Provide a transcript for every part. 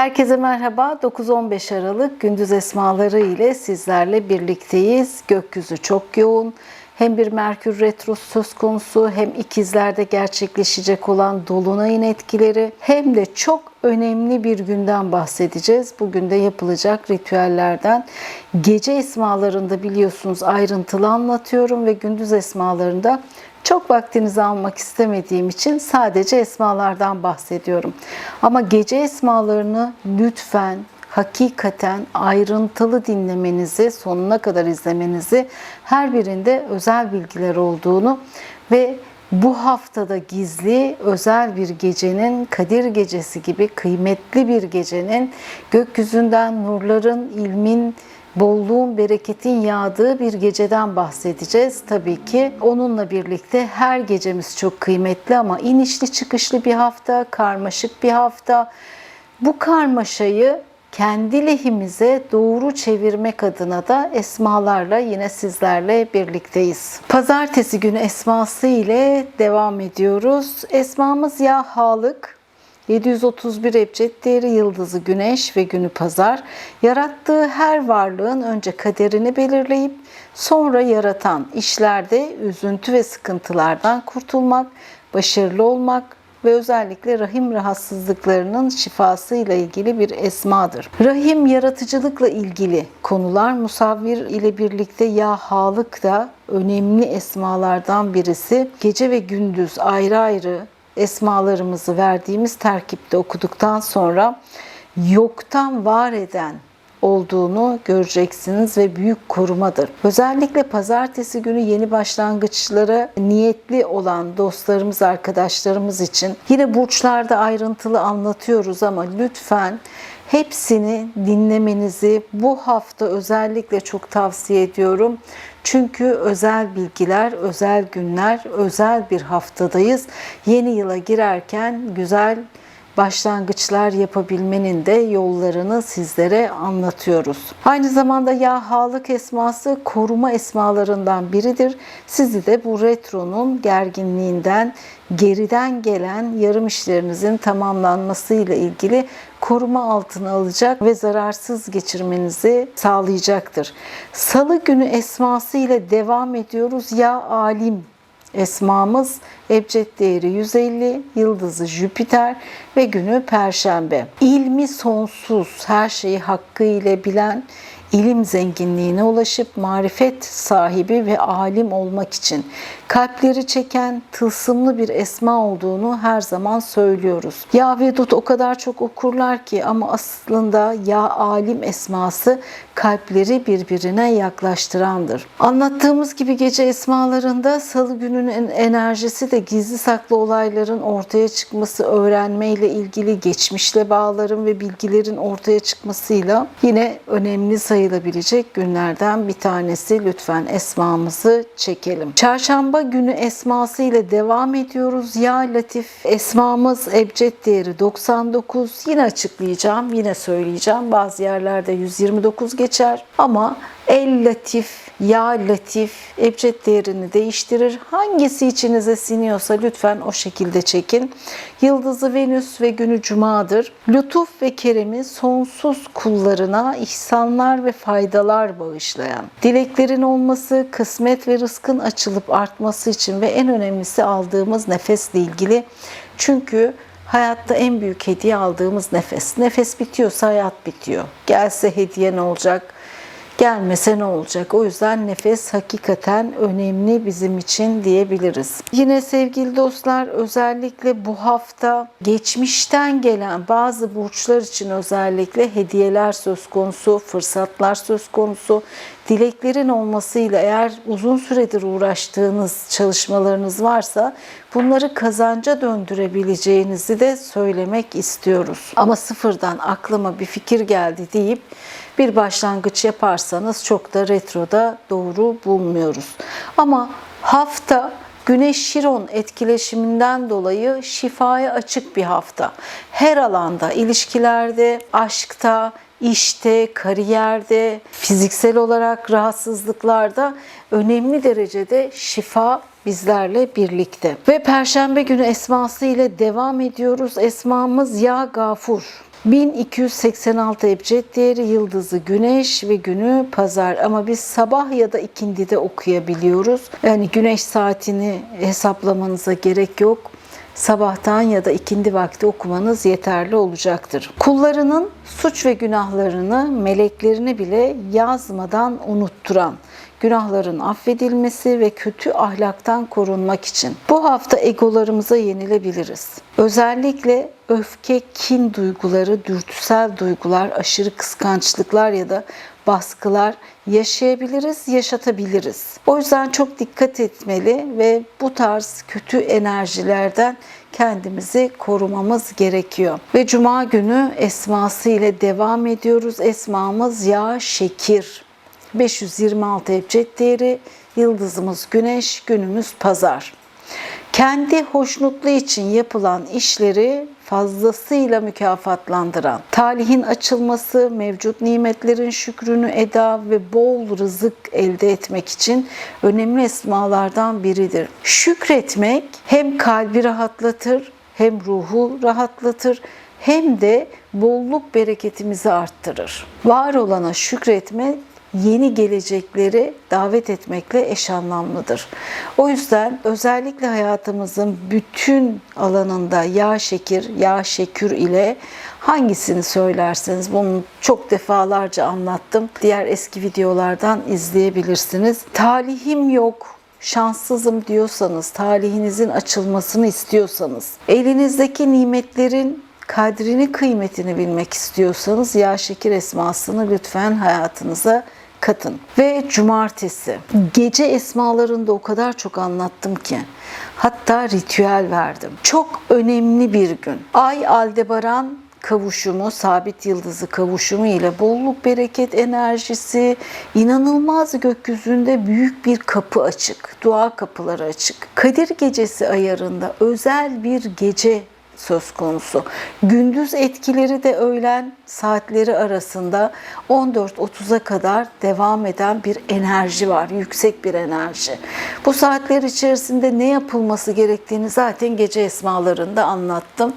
Herkese merhaba. 9-15 Aralık gündüz esmaları ile sizlerle birlikteyiz. Gökyüzü çok yoğun. Hem bir Merkür Retrosu söz konusu hem ikizlerde gerçekleşecek olan Dolunay'ın etkileri hem de çok önemli bir günden bahsedeceğiz. Bugün de yapılacak ritüellerden. Gece esmalarında biliyorsunuz ayrıntılı anlatıyorum ve gündüz esmalarında çok vaktinizi almak istemediğim için sadece esmalardan bahsediyorum. Ama gece esmalarını lütfen hakikaten ayrıntılı dinlemenizi, sonuna kadar izlemenizi, her birinde özel bilgiler olduğunu ve bu haftada gizli özel bir gecenin Kadir gecesi gibi kıymetli bir gecenin gökyüzünden nurların, ilmin, bolluğun, bereketin yağdığı bir geceden bahsedeceğiz. Tabii ki onunla birlikte her gecemiz çok kıymetli ama inişli çıkışlı bir hafta, karmaşık bir hafta. Bu karmaşayı kendi lehimize doğru çevirmek adına da esmalarla yine sizlerle birlikteyiz. Pazartesi günü esması ile devam ediyoruz. Esmamız ya halık, 731 ebced değeri yıldızı güneş ve günü pazar. Yarattığı her varlığın önce kaderini belirleyip sonra yaratan işlerde üzüntü ve sıkıntılardan kurtulmak, başarılı olmak, ve özellikle rahim rahatsızlıklarının şifası ile ilgili bir esmadır. Rahim yaratıcılıkla ilgili konular musavvir ile birlikte ya halık da önemli esmalardan birisi. Gece ve gündüz ayrı ayrı esmalarımızı verdiğimiz terkipte okuduktan sonra yoktan var eden olduğunu göreceksiniz ve büyük korumadır. Özellikle pazartesi günü yeni başlangıçlara niyetli olan dostlarımız, arkadaşlarımız için yine burçlarda ayrıntılı anlatıyoruz ama lütfen hepsini dinlemenizi bu hafta özellikle çok tavsiye ediyorum. Çünkü özel bilgiler, özel günler, özel bir haftadayız. Yeni yıla girerken güzel başlangıçlar yapabilmenin de yollarını sizlere anlatıyoruz. Aynı zamanda ya halık esması koruma esmalarından biridir. Sizi de bu retronun gerginliğinden, geriden gelen yarım işlerinizin tamamlanmasıyla ilgili koruma altına alacak ve zararsız geçirmenizi sağlayacaktır. Salı günü esması ile devam ediyoruz. Ya alim Esmamız ebced değeri 150, yıldızı Jüpiter ve günü Perşembe. İlmi sonsuz, her şeyi hakkıyla bilen, ilim zenginliğine ulaşıp marifet sahibi ve alim olmak için kalpleri çeken tılsımlı bir esma olduğunu her zaman söylüyoruz. Ya Vedut o kadar çok okurlar ki ama aslında ya alim esması kalpleri birbirine yaklaştırandır. Anlattığımız gibi gece esmalarında salı gününün enerjisi de gizli saklı olayların ortaya çıkması, öğrenmeyle ilgili geçmişle bağların ve bilgilerin ortaya çıkmasıyla yine önemli sayılabilecek günlerden bir tanesi. Lütfen esmamızı çekelim. Çarşamba günü esması ile devam ediyoruz. Ya Latif esmamız ebced değeri 99. Yine açıklayacağım, yine söyleyeceğim. Bazı yerlerde 129 geçer ama El Latif, Ya Latif ebced değerini değiştirir. Hangisi içinize siniyorsa lütfen o şekilde çekin. Yıldızı Venüs ve günü Cuma'dır. Lütuf ve keremi sonsuz kullarına ihsanlar ve faydalar bağışlayan. Dileklerin olması, kısmet ve rızkın açılıp artması için ve en önemlisi aldığımız nefesle ilgili. Çünkü Hayatta en büyük hediye aldığımız nefes. Nefes bitiyorsa hayat bitiyor. Gelse hediye ne olacak? gelmese ne olacak? O yüzden nefes hakikaten önemli bizim için diyebiliriz. Yine sevgili dostlar özellikle bu hafta geçmişten gelen bazı burçlar için özellikle hediyeler söz konusu, fırsatlar söz konusu. Dileklerin olmasıyla eğer uzun süredir uğraştığınız çalışmalarınız varsa bunları kazanca döndürebileceğinizi de söylemek istiyoruz. Ama sıfırdan aklıma bir fikir geldi deyip bir başlangıç yaparsanız çok da retroda doğru bulmuyoruz. Ama hafta Güneş Şiron etkileşiminden dolayı şifaya açık bir hafta. Her alanda, ilişkilerde, aşkta, işte, kariyerde, fiziksel olarak rahatsızlıklarda önemli derecede şifa bizlerle birlikte. Ve Perşembe günü esması ile devam ediyoruz. Esmamız Ya Gafur. 1286 ebced değeri yıldızı güneş ve günü pazar ama biz sabah ya da ikindide okuyabiliyoruz. Yani güneş saatini hesaplamanıza gerek yok sabahtan ya da ikindi vakti okumanız yeterli olacaktır. Kullarının suç ve günahlarını meleklerini bile yazmadan unutturan, günahların affedilmesi ve kötü ahlaktan korunmak için bu hafta egolarımıza yenilebiliriz. Özellikle öfke, kin duyguları, dürtüsel duygular, aşırı kıskançlıklar ya da baskılar yaşayabiliriz, yaşatabiliriz. O yüzden çok dikkat etmeli ve bu tarz kötü enerjilerden kendimizi korumamız gerekiyor. Ve cuma günü esması ile devam ediyoruz. Esmamız yağ, şekir. 526 ebced değeri, yıldızımız güneş, günümüz pazar. Kendi hoşnutluğu için yapılan işleri fazlasıyla mükafatlandıran, talihin açılması, mevcut nimetlerin şükrünü eda ve bol rızık elde etmek için önemli esmalardan biridir. Şükretmek hem kalbi rahatlatır, hem ruhu rahatlatır, hem de bolluk bereketimizi arttırır. Var olana şükretmek yeni gelecekleri davet etmekle eş anlamlıdır. O yüzden özellikle hayatımızın bütün alanında yağ şekir, yağ şekür ile hangisini söylerseniz bunu çok defalarca anlattım. Diğer eski videolardan izleyebilirsiniz. Talihim yok, şanssızım diyorsanız, talihinizin açılmasını istiyorsanız, elinizdeki nimetlerin kadrini, kıymetini bilmek istiyorsanız yağ şekir esmasını lütfen hayatınıza katın. Ve cumartesi. Gece esmalarında o kadar çok anlattım ki. Hatta ritüel verdim. Çok önemli bir gün. Ay Aldebaran kavuşumu, sabit yıldızı kavuşumu ile bolluk, bereket enerjisi, inanılmaz gökyüzünde büyük bir kapı açık, dua kapıları açık. Kadir gecesi ayarında özel bir gece söz konusu. Gündüz etkileri de öğlen saatleri arasında 14.30'a kadar devam eden bir enerji var. Yüksek bir enerji. Bu saatler içerisinde ne yapılması gerektiğini zaten gece esmalarında anlattım.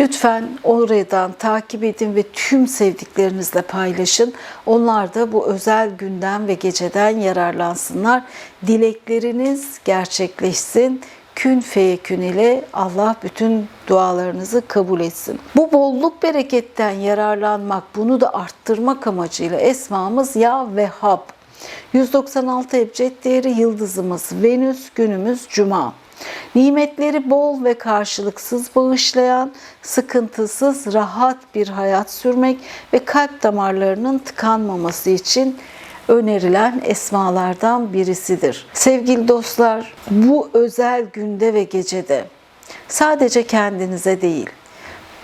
Lütfen oradan takip edin ve tüm sevdiklerinizle paylaşın. Onlar da bu özel günden ve geceden yararlansınlar. Dilekleriniz gerçekleşsin kün feyekün ile Allah bütün dualarınızı kabul etsin. Bu bolluk bereketten yararlanmak, bunu da arttırmak amacıyla esmamız Ya Vehhab. 196 ebced değeri yıldızımız Venüs, günümüz Cuma. Nimetleri bol ve karşılıksız bağışlayan, sıkıntısız, rahat bir hayat sürmek ve kalp damarlarının tıkanmaması için önerilen esmalardan birisidir. Sevgili dostlar, bu özel günde ve gecede sadece kendinize değil,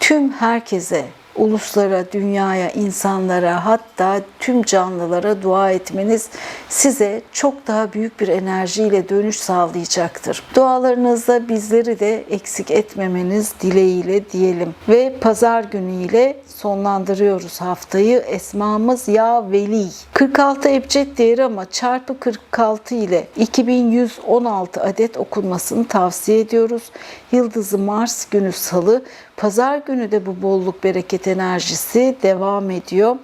tüm herkese uluslara, dünyaya, insanlara hatta tüm canlılara dua etmeniz size çok daha büyük bir enerjiyle dönüş sağlayacaktır. Dualarınızda bizleri de eksik etmemeniz dileğiyle diyelim. Ve pazar günüyle sonlandırıyoruz haftayı. Esmamız Ya Veli. 46 ebced değeri ama çarpı 46 ile 2116 adet okunmasını tavsiye ediyoruz. Yıldızı Mars günü salı. Pazar günü de bu bolluk bereket enerjisi devam ediyor.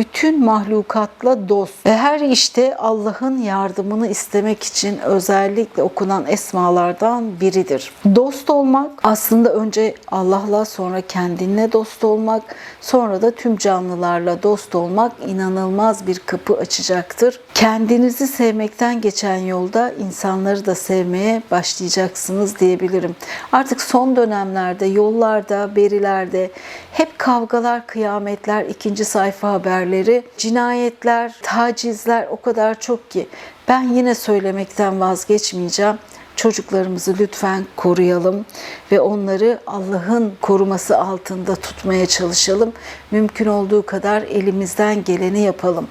Bütün mahlukatla dost ve her işte Allah'ın yardımını istemek için özellikle okunan esmalardan biridir. Dost olmak aslında önce Allah'la sonra kendinle dost olmak, sonra da tüm canlılarla dost olmak inanılmaz bir kapı açacaktır. Kendinizi sevmekten geçen yolda insanları da sevmeye başlayacaksınız diyebilirim. Artık son dönemlerde yollarda, berilerde hep kavgalar, kıyametler, ikinci sayfa haberleri, cinayetler, tacizler o kadar çok ki ben yine söylemekten vazgeçmeyeceğim. Çocuklarımızı lütfen koruyalım ve onları Allah'ın koruması altında tutmaya çalışalım. Mümkün olduğu kadar elimizden geleni yapalım.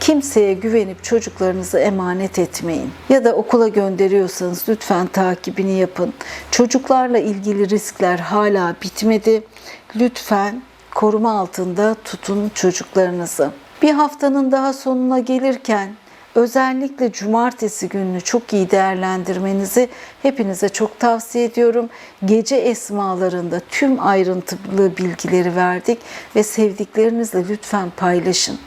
Kimseye güvenip çocuklarınızı emanet etmeyin. Ya da okula gönderiyorsanız lütfen takibini yapın. Çocuklarla ilgili riskler hala bitmedi. Lütfen koruma altında tutun çocuklarınızı. Bir haftanın daha sonuna gelirken özellikle cumartesi gününü çok iyi değerlendirmenizi hepinize çok tavsiye ediyorum. Gece esmalarında tüm ayrıntılı bilgileri verdik ve sevdiklerinizle lütfen paylaşın.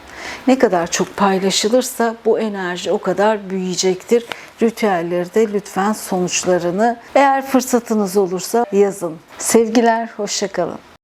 Ne kadar çok paylaşılırsa bu enerji o kadar büyüyecektir. Ritüelleri de lütfen sonuçlarını eğer fırsatınız olursa yazın. Sevgiler, hoşçakalın.